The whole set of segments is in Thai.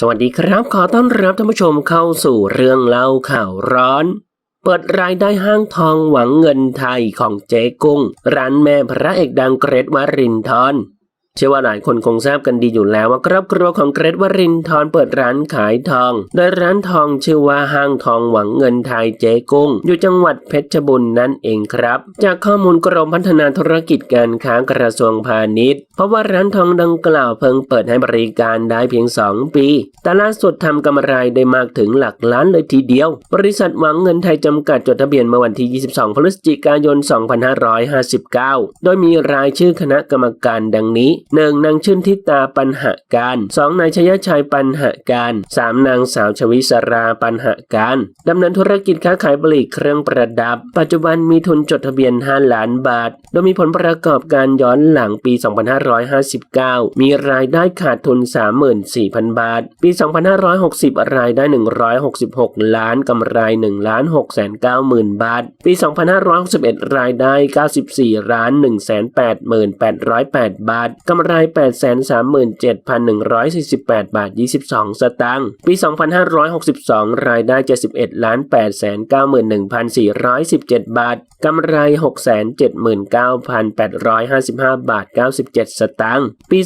สวัสดีครับ ขอต้อนรับท่านผู้ชมเข้าสู่เรื่องเล่าข่าวร้อน เปิดรายได้ห้างทองหวังเงินไทยของเจ๊กุ้ง ร้านแม่พระเอกดังเกรทวรินทร์ เชื่อว่าหลายคนคงทราบกันดีอยู่แล้วว่าครอบครัวของเกรทวรินทร์เปิดร้านขายทอง โดยร้านทองชื่อว่าห้างทองหวังเงินไทยเจ๊กุ้ง อยู่จังหวัดเพชรบุรีนั่นเองครับ จากข้อมูลกรมพัฒนาธุรกิจการค้ากระทรวงพาณิชย์ เพราะว่าร้านทองดังกล่าวเพิ่งเปิดให้บริการได้เพียง 2 ปี แต่ล่าสุดทำกำไรได้มากถึงหลักล้านเลยทีเดียว บริษัทหวังเงินไทยจำกัดจดทะเบียนเมื่อวันที่ 22 พฤศจิกายน 2559 โดยมีรายชื่อคณะกรรมการดังนี้ 1. นางชื่นทิตาปัญหาการ 2. นายชยชัยปัญหาการ 3. นางสาวชวิสราปัญหาการดำเนินธุรกิจค้าขายปลีกเครื่องประดับ ปัจจุบันมีทุนจดทะเบียน 5 ล้านบาท โดยมีผลประกอบการย้อนหลังปี 2559 มีรายได้ขาดทุน 34,000 บาท ปี 2560 รายได้ 166 ล้านกำไร1ล้าน6แสน9หมื่นบาท ปี 2561 รายได้ 94ล้าน1แสน8หมื่น808 บาทกำำไร 8 37,148 บาท 22 สตางค์ ปี 2562 รายได้ 71ล้าน891,417 บาท กำไร 679,855 บาท 97 สตางค์ ปี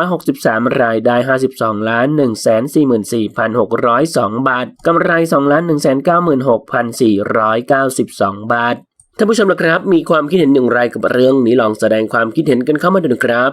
2563 รายได้ 52ล้าน144,602 บาท กำไร2ล้าน196,492 บาทท่านผู้ชมนะครับ มีความคิดเห็นอย่างไรกับเรื่องนี้ลองแสดงความคิดเห็นกันเข้ามาดูนะครับ